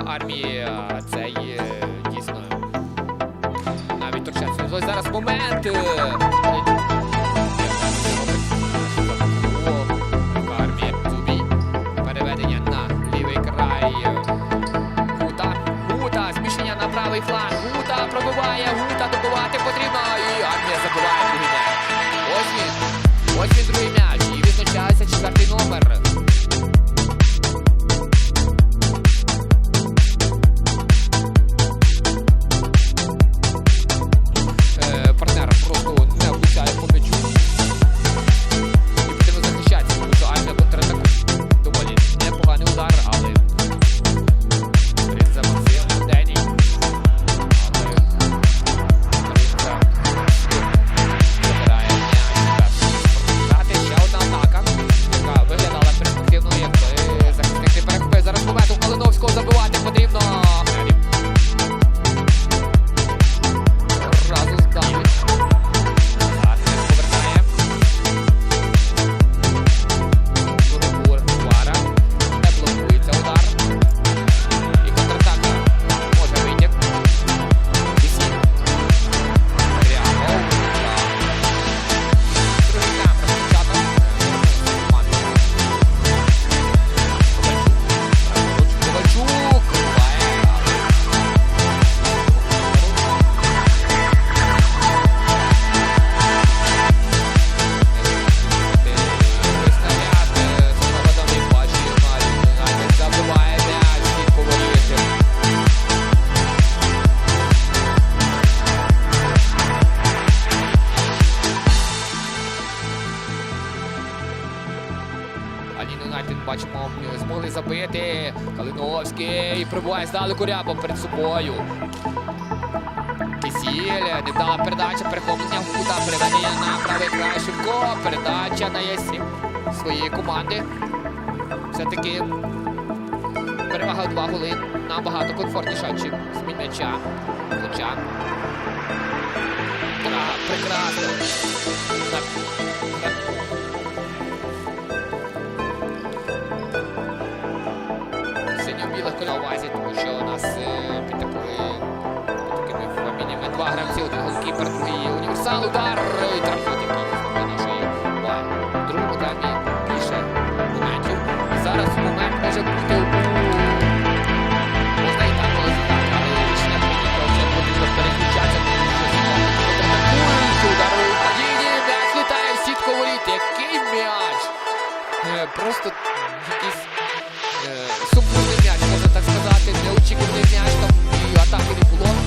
підтримка армії це є дійсно навіть торчаться. Ось зараз момент. Е, армія Зубій. Переведення на лівий край. Гута. Гута. Зміщення на правий фланг. Гута пробиває. Гута. Юнайтед, бачимо, змогли забити. Калиновський прибуває здалеку рябом перед собою. Кисіль, невдала передача, перехоплення Гута, переведення на правий край Шевко, передача на єсі своєї команди. Все-таки перевага два голи набагато комфортніша, чим змін м'яча. Тра, прекрасно. мати на увазі, тому що у нас е, під такими такими фамілями два гравці, один голкіпер, другий універсал, удар е, і травмат, який слова нашої уваги. Другому таймі більше моментів. Зараз момент може бути можна рішення прийнято, вже потрібно м'яч літає в. Який м'яч! Е, просто якийсь Майданчик, не м'яч, там і атаки не було.